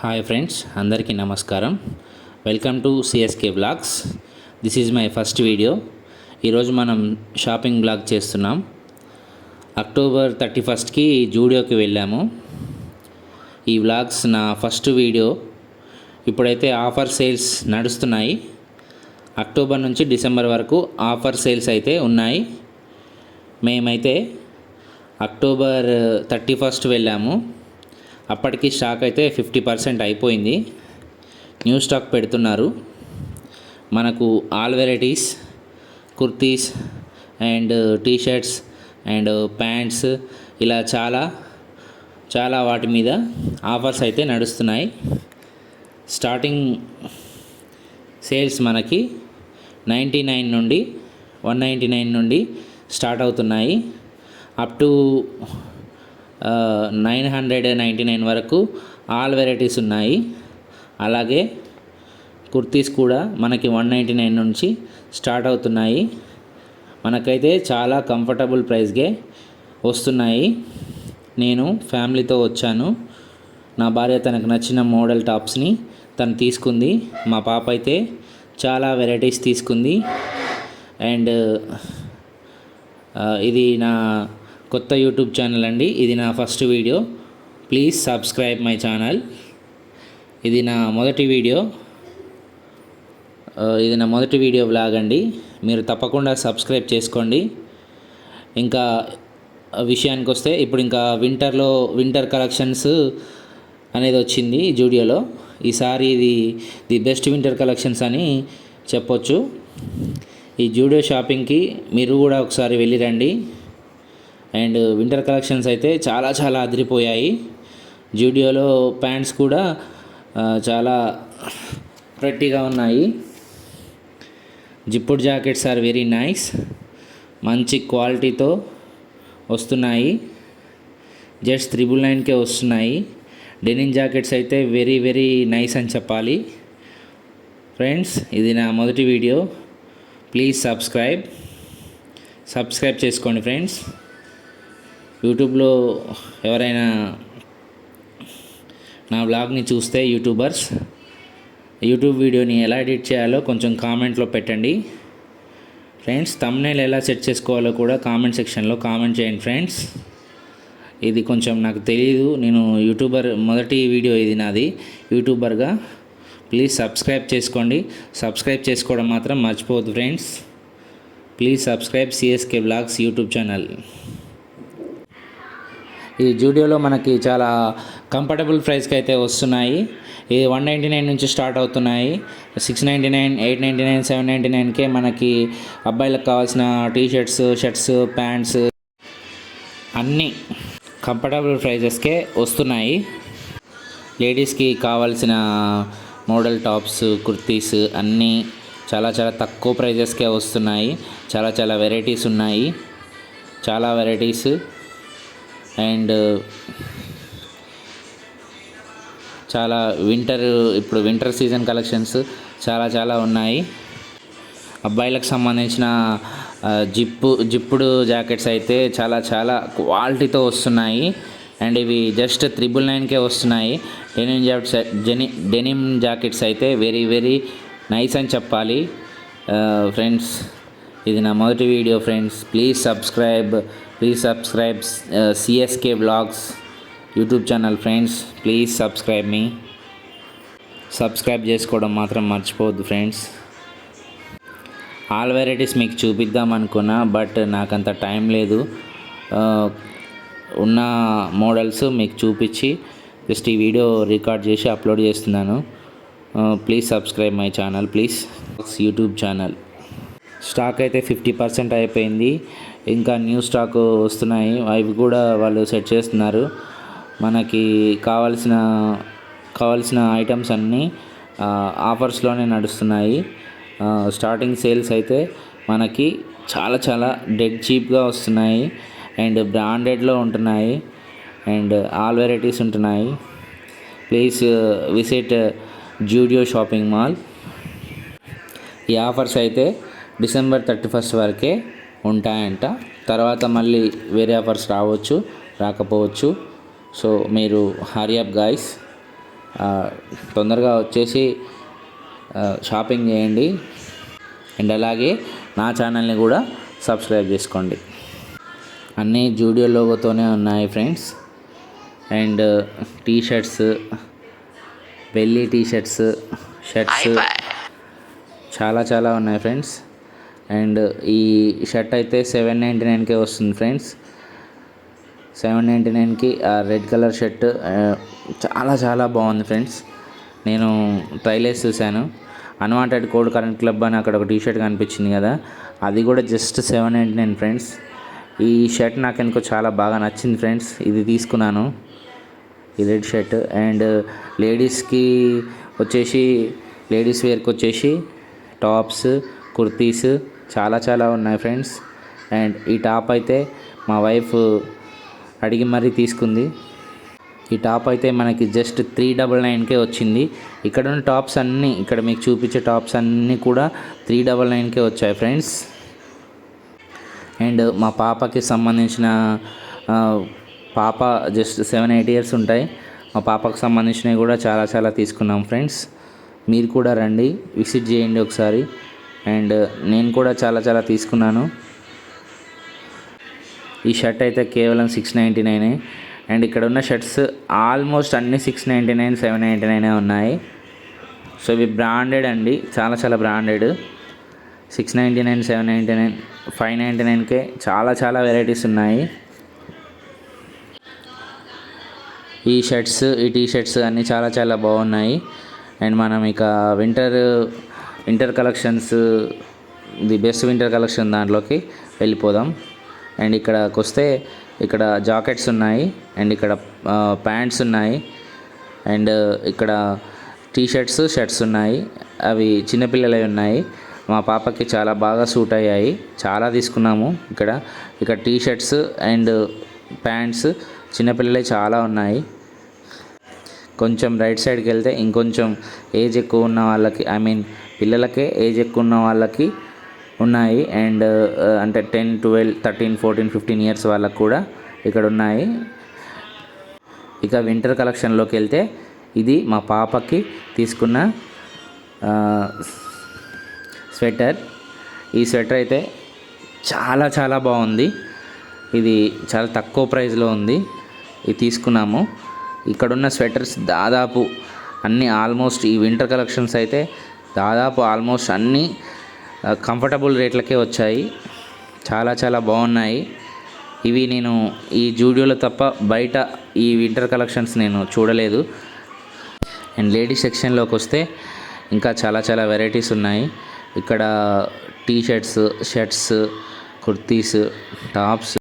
Hi friends అందరికీ నమస్కారం. Welcome to CSK blogs this is my first video ఈరోజు మనం షాపింగ్ బ్లాగ్ చేస్తున్నాం. అక్టోబర్ థర్టీ ఫస్ట్కి జూడియోకి వెళ్ళాము. ఈ వ్లాగ్స్ నా ఫస్ట్ వీడియో ఇప్పుడైతే ఆఫర్ సేల్స్ నడుస్తున్నాయి. అక్టోబర్ నుంచి డిసెంబర్ వరకు ఆఫర్ సేల్స్ అయితే ఉన్నాయి. మేమైతే అక్టోబర్ థర్టీ ఫస్ట్ వెళ్ళాము. అప్పటికి స్టాక్ అయితే ఫిఫ్టీ పర్సెంట్ అయిపోయింది. న్యూ స్టాక్ పెడుతున్నారు. మనకు all varieties kurtis and T shirts and pants ఇలా చాలా చాలా వాటి మీద ఆఫర్స్ అయితే నడుస్తున్నాయి. స్టార్టింగ్ సేల్స్ మనకి నైంటీ నైన్ నుండి వన్ నైంటీ నైన్ నుండి స్టార్ట్ అవుతున్నాయి. Up to nine hundred ninety nine వరకు ఆల్ వెరైటీస్ ఉన్నాయి. అలాగే కుర్తీస్ కూడా మనకి వన్ నైంటీ నైన్ నుంచి స్టార్ట్ అవుతున్నాయి. మనకైతే చాలా కంఫర్టబుల్ ప్రైస్కే వస్తున్నాయి. నేను ఫ్యామిలీతో వచ్చాను. నా భార్య తనకు నచ్చిన మోడల్ టాప్స్ని తను తీసుకుంది. మా పాప అయితే చాలా వెరైటీస్ తీసుకుంది. అండ్ ఇది నా కొత్త యూట్యూబ్ ఛానల్ అండి. ఇది నా first video. Please subscribe my channel. ఇది నా మొదటి వీడియో. ఇది నా మొదటి వీడియో బ్లాగ్ అండి. మీరు తప్పకుండా సబ్స్క్రైబ్ చేసుకోండి. ఇంకా విషయానికి వస్తే ఇప్పుడు ఇంకా వింటర్లో వింటర్ కలెక్షన్స్ అనేది వచ్చింది జూడియోలో. ఈసారి ఇది ది బెస్ట్ వింటర్ కలెక్షన్స్ అని చెప్పొచ్చు. ఈ జూడియో షాపింగ్కి మీరు కూడా ఒకసారి వెళ్ళి రండి. అండ్ వింటర్ కలెక్షన్స్ అయితే చాలా చాలా అదిరిపోయాయి. జూడియోలో ప్యాంట్స్ కూడా చాలా ప్రెట్టిగా ఉన్నాయి. Zipped jackets are very nice. మంచి క్వాలిటీతో వస్తున్నాయి. జస్ట్ త్రిబుల్ నైన్కే వస్తున్నాయి. డెనిమ్ జాకెట్స్ అయితే వెరీ వెరీ నైస్ అని చెప్పాలి. ఫ్రెండ్స్ ఇది నా మొదటి వీడియో. Please subscribe. సబ్స్క్రైబ్ చేసుకోండి ఫ్రెండ్స్. యూట్యూబ్లో ఎవరైనా నా బ్లాగ్ని చూస్తే యూట్యూబర్స్ యూట్యూబ్ వీడియోని ఎలా ఎడిట్ చేయాలో కొంచెం కామెంట్లో పెట్టండి. ఫ్రెండ్స్ తమ్నేల్ ఎలా సెట్ చేసుకోవాలో కూడా కామెంట్ సెక్షన్లో కామెంట్ చేయండి ఫ్రెండ్స్. ఇది కొంచెం నాకు తెలియదు నేను యూట్యూబర్ మొదటి వీడియో ఇది నాది. యూట్యూబర్గా ప్లీజ్ సబ్స్క్రైబ్ చేసుకోండి. సబ్స్క్రైబ్ చేసుకోవడం మాత్రం మర్చిపోవద్దు friends. Please subscribe CSK blogs YouTube channel. ఈ జూడియోలో మనకి చాలా కంఫర్టబుల్ ప్రైస్కి అయితే వస్తున్నాయి. ఇది వన్ నైంటీ నైన్ నుంచి స్టార్ట్ అవుతున్నాయి. Six ninety nine eight ninety nine seven ninety నైన్కే మనకి అబ్బాయిలకు కావాల్సిన టీ షర్ట్స్ షర్ట్స్ ప్యాంట్స్ అన్నీ కంఫర్టబుల్ ప్రైజెస్కే వస్తున్నాయి. లేడీస్కి కావాల్సిన మోడల్ టాప్స్ కుర్తీస్ అన్నీ చాలా చాలా తక్కువ ప్రైజెస్కే వస్తున్నాయి. చాలా చాలా వెరైటీస్ ఉన్నాయి. చాలా వెరైటీస్ అండ్ uh, చాలా వింటర్ ఇప్పుడు వింటర్ సీజన్ కలెక్షన్స్ చాలా చాలా ఉన్నాయి. అబ్బాయిలకు సంబంధించిన uh, జిప్పు జిప్పుడు జాకెట్స్ అయితే చాలా చాలా క్వాలిటీతో వస్తున్నాయి. అండ్ ఇవి జస్ట్ త్రిబుల్ నైన్కే వస్తున్నాయి. డెనిమ్ జాకెట్స్ జెని డెనిమ్ జాకెట్స్ అయితే వెరీ వెరీ నైస్ అని చెప్పాలి. Uh, ఫ్రెండ్స్ ఇది నా మొదటి video friends. Please subscribe please subscribe CSK blogs YouTube channel friends. Please subscribe me. Subscribe చేసుకోవడం మాత్రం మర్చిపోవద్దు ఫ్రెండ్స్. ఆల్ వెరైటీస్ మీకు చూపిద్దాం అనుకున్నా బట్ నాకంత టైం లేదు. ఉన్న మోడల్స్ మీకు చూపించి జస్ట్ ఈ వీడియో రికార్డ్ చేసి అప్లోడ్ చేస్తున్నాను. Please subscribe my channel please YouTube channel. Stock అయితే ఫిఫ్టీ పర్సెంట్ అయిపోయింది. ఇంకా న్యూ స్టాక్ వస్తున్నాయి. అవి కూడా వాళ్ళు సెట్ చేస్తున్నారు. మనకి కావాల్సిన కావాల్సిన ఐటమ్స్ అన్నీ ఆఫర్స్లోనే నడుస్తున్నాయి. స్టార్టింగ్ సేల్స్ అయితే మనకి చాలా చాలా డెడ్ చీప్గా వస్తున్నాయి. అండ్ బ్రాండెడ్లో ఉంటున్నాయి. అండ్ ఆల్ వెరైటీస్ ఉంటున్నాయి. Please visit Zudio shopping mall ఈ ఆఫర్స్ అయితే డిసెంబర్ థర్టీ ఫస్ట్ వరకే ఉంటాయంట. తర్వాత మళ్ళీ వేరే ఆఫర్స్ రావచ్చు రాకపోవచ్చు. సో మీరు హరియప్ గాయస్ తొందరగా వచ్చేసి షాపింగ్ చేయండి. అండ్ అలాగే నా ఛానల్ని కూడా సబ్స్క్రైబ్ చేసుకోండి. అన్నీ జూడియో లోగోతోనే ఉన్నాయి friends and T shirts belly T shirts shirts చాలా చాలా ఉన్నాయి ఫ్రెండ్స్ అండ్ ఈ షర్ట్ అయితే సెవెన్ నైంటీ నైన్కే వస్తుంది ఫ్రెండ్స్. సెవెన్ నైంటీ నైన్కి ఆ రెడ్ కలర్ షర్ట్ చాలా చాలా బాగుంది ఫ్రెండ్స్. నేను ట్రైలేస్ చూశాను. అన్వాంటెడ్ కోడ్ కరెంట్ క్లబ్ అని అక్కడ ఒక టీ షర్ట్ కనిపించింది కదా. అది కూడా just seven ninety nine friends. ఈ షర్ట్ నాకు ఎందుకో చాలా బాగా నచ్చింది ఫ్రెండ్స్. ఇది తీసుకున్నాను. ఈ రెడ్ షర్ట్. అండ్ లేడీస్కి వచ్చేసి లేడీస్ వేర్కి వచ్చేసి టాప్స్ కుర్తీస్ చాలా చాలా ఉన్నాయి ఫ్రెండ్స్. అండ్ ఈ టాప్ అయితే మా వైఫ్ అడిగి మరీ తీసుకుంది. ఈ టాప్ అయితే మనకి జస్ట్ త్రీ డబల్ నైన్కే వచ్చింది. ఇక్కడ ఉన్న టాప్స్ అన్నీ ఇక్కడ మీకు చూపించే టాప్స్ అన్నీ కూడా త్రీ డబల్ నైన్కే వచ్చాయి ఫ్రెండ్స్. అండ్ మా పాపకి సంబంధించిన పాప జస్ట్ సెవెన్ ఎయిట్ ఇయర్స్ ఉంటాయి. మా పాపకు సంబంధించినవి కూడా చాలా చాలా తీసుకున్నాం ఫ్రెండ్స్. మీరు కూడా రండి విసిట్ చేయండి ఒకసారి. అండ్ నేను కూడా చాలా చాలా తీసుకున్నాను. ఈ షర్ట్ అయితే కేవలం సిక్స్ నైంటీ నైనే అండ్ ఇక్కడ ఉన్న షర్ట్స్ ఆల్మోస్ట్ అన్ని six ninety nine seven ninety నైనే ఉన్నాయి. సో ఇవి బ్రాండెడ్ అండి. చాలా చాలా branded six ninety nine seven ninety nine five ninety నైన్కే చాలా చాలా వెరైటీస్ ఉన్నాయి. ఈ షర్ట్స్ ఈ టీ షర్ట్స్ అన్నీ చాలా చాలా బాగున్నాయి. అండ్ మనం ఇక winter winter collections the best winter collection దాంట్లోకి వెళ్ళిపోదాం. అండ్ ఇక్కడకు వస్తే ఇక్కడ జాకెట్స్ ఉన్నాయి. అండ్ ఇక్కడ ప్యాంట్స్ ఉన్నాయి. అండ్ ఇక్కడ టీ షర్ట్స్ షర్ట్స్ ఉన్నాయి. అవి చిన్నపిల్లలవి ఉన్నాయి. మా పాపకి చాలా బాగా సూట్ అయ్యాయి. చాలా తీసుకున్నాము ఇక్కడ. ఇక్కడ టీ షర్ట్స్ అండ్ ప్యాంట్స్ చిన్నపిల్లలే చాలా ఉన్నాయి. కొంచెం రైట్ సైడ్కి వెళ్తే ఇంకొంచెం ఏజ్ ఎక్కువ ఉన్న వాళ్ళకి ఐ మీన్ పిల్లలకే ఏజ్ ఎక్కువ ఉన్న వాళ్ళకి ఉన్నాయి. అండ్ uh, అంటే ten twelve thirteen fourteen fifteen years వాళ్ళకి కూడా ఇక్కడ ఉన్నాయి. ఇక వింటర్ కలెక్షన్లోకి వెళ్తే ఇది మా పాపకి తీసుకున్న స్వెటర్ ఈ స్వెటర్ అయితే చాలా చాలా బాగుంది. ఇది చాలా తక్కువ ప్రైస్లో ఉంది. ఇది తీసుకున్నాము. ఇక్కడున్న స్వెటర్స్ దాదాపు అన్నీ ఆల్మోస్ట్ ఈ వింటర్ కలెక్షన్స్ అయితే దాదాపు ఆల్మోస్ట్ అన్నీ కంఫర్టబుల్ రేట్లకే వచ్చాయి. చాలా చాలా బాగున్నాయి. ఇవి నేను ఈ జూడియోలో తప్ప బయట ఈ వింటర్ కలెక్షన్స్ నేను చూడలేదు. అండ్ లేడీస్ సెక్షన్లోకి వస్తే ఇంకా చాలా చాలా వెరైటీస్ ఉన్నాయి. ఇక్కడ T shirts shirts kurtis tops